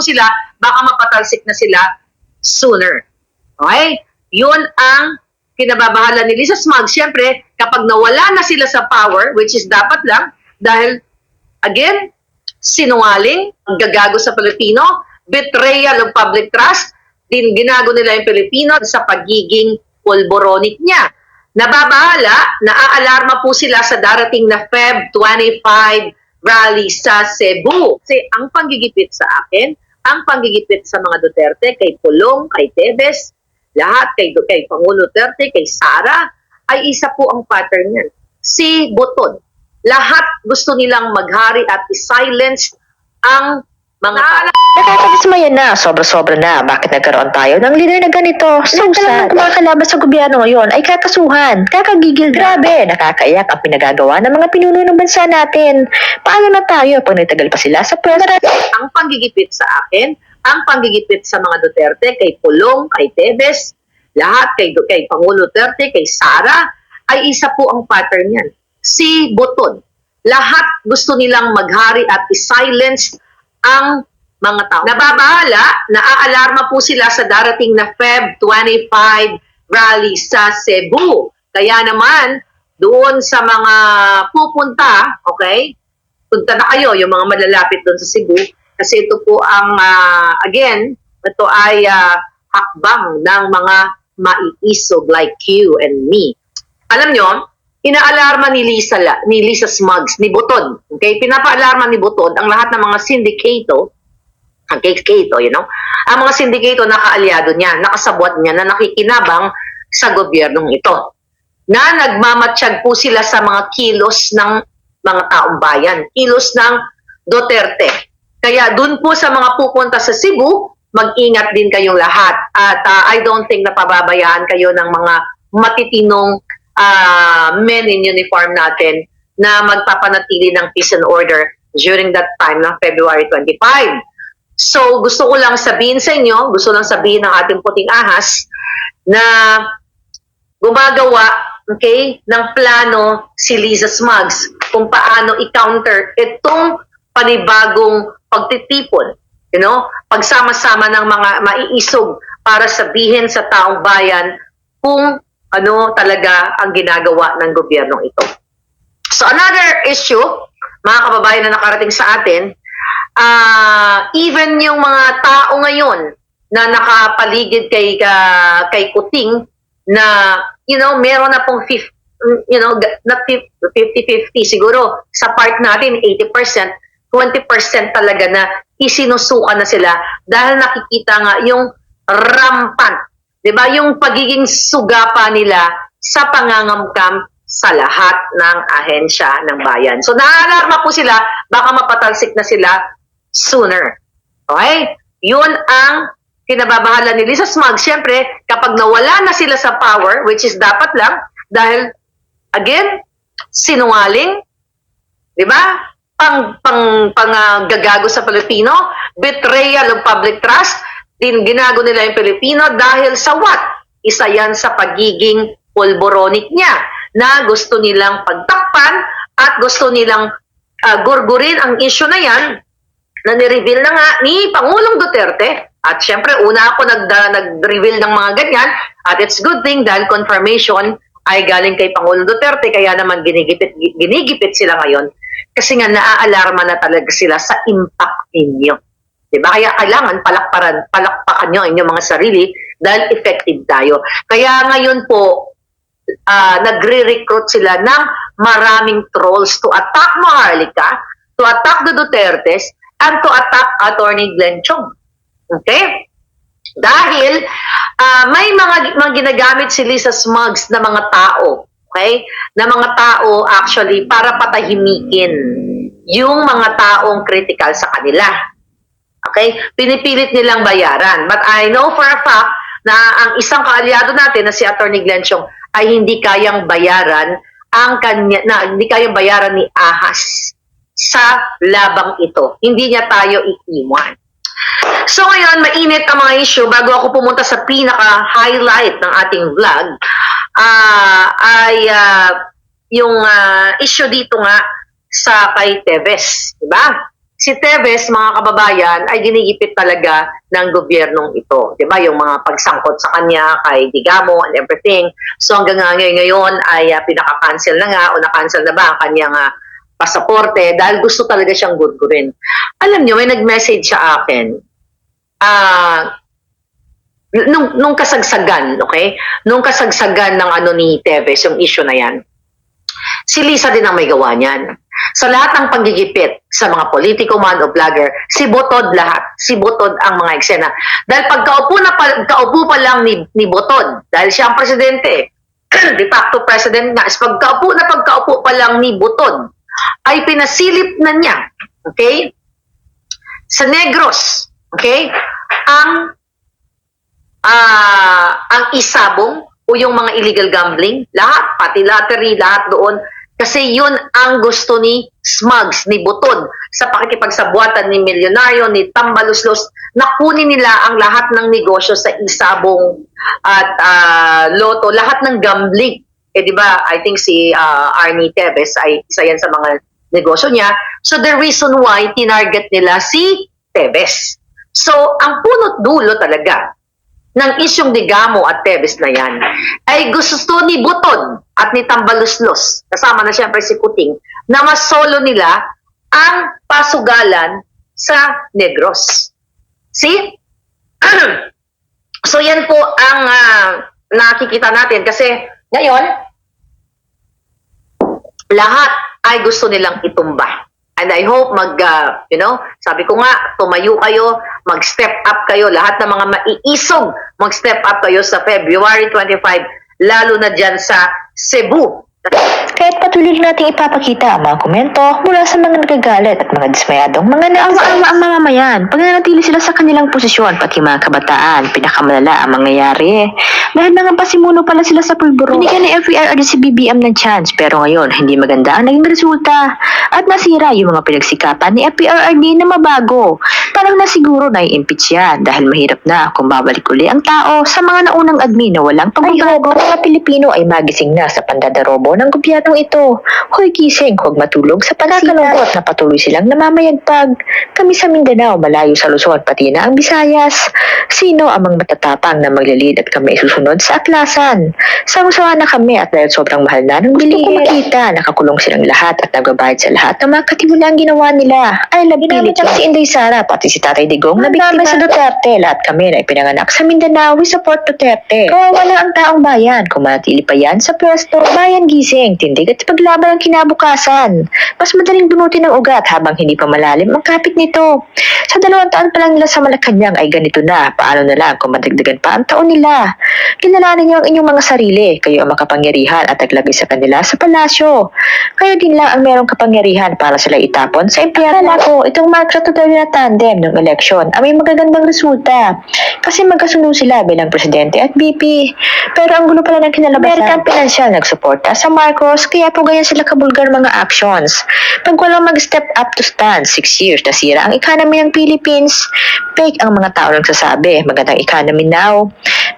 po sila, baka mapatalsik na sila sooner. Okay? Yun ang kinababahala ni Lisa Smug. Siyempre, kapag nawala na sila sa power, which is dapat lang, dahil, again, sinungaling, gagago sa Pilipino, betrayal of public trust, din ginago nila yung Pilipino sa pagiging polboronic niya. Nababahala, naaalarma po sila sa darating na Feb 25 rally sa Cebu. Kasi ang panggigipit sa akin, ang panggigipit sa mga Duterte, kay Pulong, kay Tebes, lahat, kay, kay Pangulo Duterte, kay Sara, ay isa po ang pattern yan. Si Buton, lahat gusto nilang maghari at i-silence ang mga. Nakakadismaya na, sobra-sobra na. Bakit nagkaroon tayo ng leader na ganito? So sad. mga kalaban sa gobyerno ngayon ay kakasuhan, kakagigil. Grabe, nakakaiyak ang pinagagawa ng mga pinuno ng bansa natin. Paano na tayo pag nagtagal pa sila sa pwesto? ang panggigipit sa akin, ang panggigipit sa mga Duterte, kay Pulong, kay Tebes, lahat, kay, kay Pangulo Duterte, kay Sara, ay isa po ang pattern yan. Si Boton, lahat gusto nilang maghari at i-silence ang mga tao. Nababahala, naaalarma po sila sa darating na Feb 25 rally sa Cebu. Kaya naman, doon sa mga pupunta, okay, punta na kayo, yung mga malalapit doon sa Cebu, kasi ito po ang, ah, again, ito ay ah, hakbang ng mga maiisog like you and me. Alam nyo, inaalarma ni Lisa, ni Lisa Smugs, ni Butod, okay? Pinapaalarma ni Butod ang lahat ng mga syndicate, ang Keito, you know, ang mga syndicate na kaalyado niya, nakasabwat niya, na nakikinabang sa gobyernong ito. Na nagmamatsyag po sila sa mga kilos ng mga taong bayan, kilos ng Duterte. Kaya dun po sa mga pupunta sa Cebu, mag-ingat din kayong lahat. At ah, I don't think na pababayaan kayo ng mga matitinong ah, men in uniform natin na magpapanatili ng peace and order during that time ng February 25. So, gusto ko lang sabihin sa inyo, gusto lang sabihin ng ating puting ahas na gumagawa okay, ng plano si Liza Smugs kung paano i-counter itong panibagong pagtitipon. You know, pagsama-sama ng mga maiisog para sabihin sa taong bayan kung ano talaga ang ginagawa ng gobyernong ito. So another issue, mga kababayan na nakarating sa atin, ah even yung mga tao ngayon na nakapaligid kay ka- kay Kuting na you know meron na pong 50 you know na 50-50 siguro sa part natin 80% 20% talaga na isinusukan na sila dahil nakikita nga yung rampant 'di ba yung pagiging sugapa nila sa pangangamkam sa lahat ng ahensya ng bayan. So naalarma po sila, baka mapatalsik na sila sooner. Okay? Yun ang kinababahala ni Lisa Smug. Siyempre, kapag nawala na sila sa power, which is dapat lang, dahil, again, sinungaling, di ba? Pang, pang, pang ah, gagago sa Pilipino, betrayal of public trust, din ginago nila yung Pilipino dahil sa what? Isa yan sa pagiging polboronic niya na gusto nilang pagtakpan at gusto nilang ah, gurgurin ang issue na yan na nireveal na nga ni Pangulong Duterte. At syempre, una ako nag, nag-reveal ng mga ganyan. At it's good thing dahil confirmation ay galing kay Pangulong Duterte. Kaya naman ginigipit, ginigipit sila ngayon. Kasi nga naaalarma na talaga sila sa impact ninyo. Diba? Kaya kailangan palakparan, palakpakan nyo ang inyong mga sarili dahil effective tayo. Kaya ngayon po, ah, nagre-recruit sila ng maraming trolls to attack Maharlika, to attack the Dutertes, and to attack Attorney Glenn Chong. Okay? Dahil ah, may mga, mga ginagamit si Lisa Smugs na mga tao, okay? Na mga tao actually para patahimikin yung mga taong critical sa kanila. Okay? Pinipilit nilang bayaran. But I know for a fact na ang isang kaalyado natin na si Attorney Glenn Chong ay hindi kayang bayaran ang kanya na hindi kayang bayaran ni Ahas sa labang ito. Hindi niya tayo iiwan. So ngayon, mainit ang mga issue. Bago ako pumunta sa pinaka-highlight ng ating vlog, ah, ay ah, yung ah, issue dito nga sa kay Teves. Diba? si Teves, mga kababayan, ay ginigipit talaga ng gobyernong ito. Di ba? Yung mga pagsangkot sa kanya kay Digamo and everything. So hanggang nga ngayon, ngayon ay uh, pinaka-cancel na nga o na-cancel na ba ang kanyang ah, pasaporte dahil gusto talaga siyang gurgurin. Alam niyo, may nag-message sa akin. Ah, nung, nung kasagsagan, okay? Nung kasagsagan ng ano ni Teves, yung issue na yan, si Lisa din ang may gawa niyan. Sa lahat ng panggigipit sa mga politiko man o vlogger, si Botod lahat. Si Botod ang mga eksena. Dahil pagkaupo na pa, kaupo pa lang ni, ni Botod, dahil siya ang presidente, de facto president is pagkaupo na pagkaupo pa lang ni Botod, ay pinasilip na niya, okay, sa Negros, okay, ang ah ang isabong o yung mga illegal gambling, lahat, pati lottery, lahat doon. Kasi yun ang gusto ni Smugs, ni Butod, sa pakikipagsabuatan ni Milyonaryo, ni Tambaluslos, na kunin nila ang lahat ng negosyo sa isabong at ah, loto, lahat ng gambling. Eh di ba, I think si ah, Arnie Teves ay isa yan sa mga negosyo niya. So the reason why tinarget nila si Teves. So ang punot dulo talaga ng isyong Digamo at Tebes na yan ay gusto ni Buton at ni Tambaluslos, kasama na siyempre si Puting, na masolo nila ang pasugalan sa Negros. See? so yan po ang ah, nakikita natin kasi ngayon, lahat ay gusto nilang itumba. And I hope mag, ah, you know, sabi ko nga, tumayo kayo, mag-step up kayo, lahat ng mga maiisog, mag-step up kayo sa February 25, lalo na dyan sa Cebu. Kahit patuloy nating ipapakita ang mga komento mula sa mga nagagalit at mga dismayadong mga naawa-awa ang mga mamayan pag nanatili sila sa kanilang posisyon pati mga kabataan, pinakamalala ang mangyayari. Dahil mga pasimuno pala sila sa pulburo. Binigyan ni FERD si BBM ng chance pero ngayon hindi maganda ang naging resulta at nasira yung mga pinagsikapan ni FERD na mabago. Parang na siguro na i-impeach yan dahil mahirap na kung babalik uli ang tao sa mga naunang admin na walang pagbabago. Ang mga Pilipino ay magising na sa pandadarobo ng gobyernong ito. Hoy gising, huwag matulog sa pagkakalungkot na patuloy silang namamayagpag. Kami sa Mindanao, malayo sa Luzon, pati na ang Visayas. Sino ang mga matatapang na maglilid at kami susunod sa atlasan? Sawa-sawa na kami at dahil sobrang mahal na ng. Gusto ko makita, nakakulong silang lahat at nagbabayad sa lahat ng mga katiwala ang ginawa nila. Ay, labilit lang si Inday Sara, pati si Tatay Digong, na biktima sa Duterte. Lahat kami na ipinanganak sa Mindanao, we support Duterte. Kawawa lang ang taong bayan, kung manatili pa yan sa pwesto, bayan gising, tindig at paglaban ang kinabukasan. Mas madaling bunutin ng ugat habang hindi pa malalim ang kapit nito. Sa dalawang taon pa lang nila sa Malacanang ay ganito na, paano na lang kung madagdagan pa ang taon nila. Kilalanin niyo ang inyong mga sarili, kayo ang makapangyarihan at naglagay sa kanila sa palasyo. Kayo din lang ang merong kapangyarihan para sila itapon sa impyerno. Akala ko, itong Marcos Duterte na tandem ng eleksyon ay may magagandang resulta. Kasi magkasundo sila bilang presidente at VP. Pero ang gulo pala ng kinalabasan. American Financial nagsuporta sa Marcos, kaya po ganyan sila kabulgar mga actions. Pag walang mag-step up to stand, six years nasira ang economy ng Philippines. Fake ang mga tao nagsasabi, magandang economy now.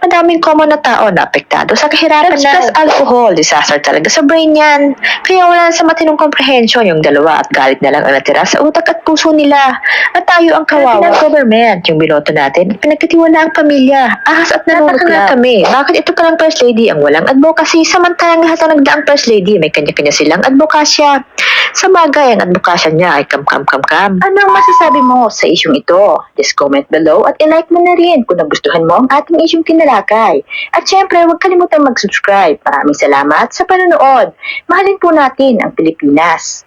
Madaming common na tao na apektado sa kahirapan na. Plus alcohol, disaster talaga sa brain yan. Kaya wala sa matinong comprehension yung dalawa at galit na lang ang natira sa utak at puso nila. At tayo ang kawawa. government, yung binoto natin, pinagkatiwala ang pamilya. Ahas at nanunod nga kami. Bakit ito palang first lady ang walang advocacy samantalang lahat ng nagdaang first lady may kanya-kanya silang advokasya. Sa bagay, ang advokasya niya ay kam-kam-kam-kam. Ano ang masasabi mo sa isyong ito? Just comment below at ilike mo na rin kung nagustuhan mo ang ating isyong tinalakay. At syempre, huwag kalimutan mag-subscribe. Maraming salamat sa panonood. Mahalin po natin ang Pilipinas.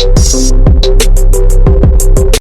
Thank